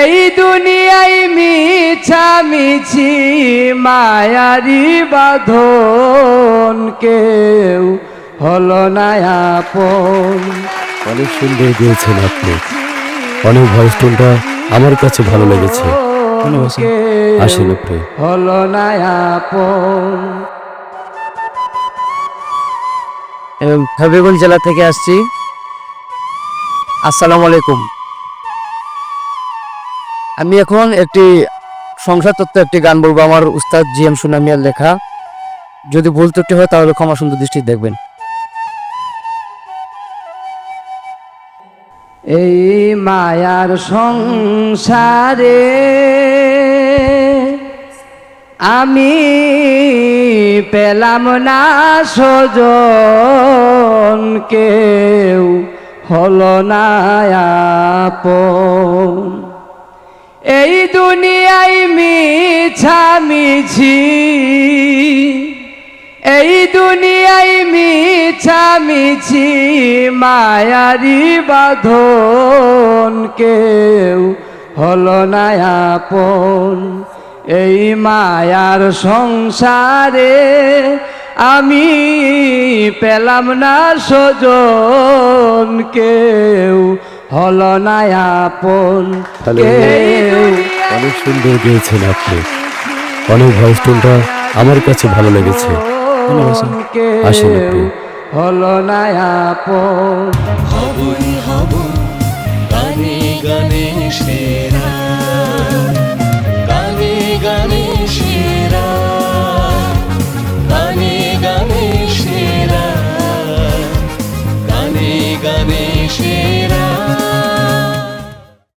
এই দুনিয়ায় মিছামিছি মায়ারি বাঁধন কেউ হলো না আপন। অনেক সুন্দর গিয়েছেন আপনি। অনেক ভয়েস টোনটা আমার কাছে ভালো লেগেছে। আসেন আপনি। হলো না আপন। হবিগঞ্জ জেলা থেকে আসছি। আসসালামু আলাইকুম। আমি এখন একটি সংসার তত্ত্ব একটি গান বলব। আমার উস্তাদ জি এম সুনামিয়ার লেখা, যদি ভুল ত্রুটি হয় তাহলে ক্ষমা সুন্দর দৃষ্টি দেখবেন। এই মায়ার সংসারে আমি পেলাম না সজন কেউ হলো না আপন। এই দুনিয়ায় মিছামিছি এই দুনিয়ায় মিছামিছি মায়ারি বাঁধন কেউ হলো না আপন। এই মায়ার সংসারে আমি পেলাম না সজন কেউ হলো না আপন অনেক সুন্দর গেয়েছেন আপনি। অনেক ভয়েস টোনটা আমার কাছে ভালো লেগেছে। আসেন আপনি। হলো না আপন হবুই হবু গানে গানে সেরা। গানে গানে সেরা। গানে গানে সেরা। গানে গানে সেরা। Oh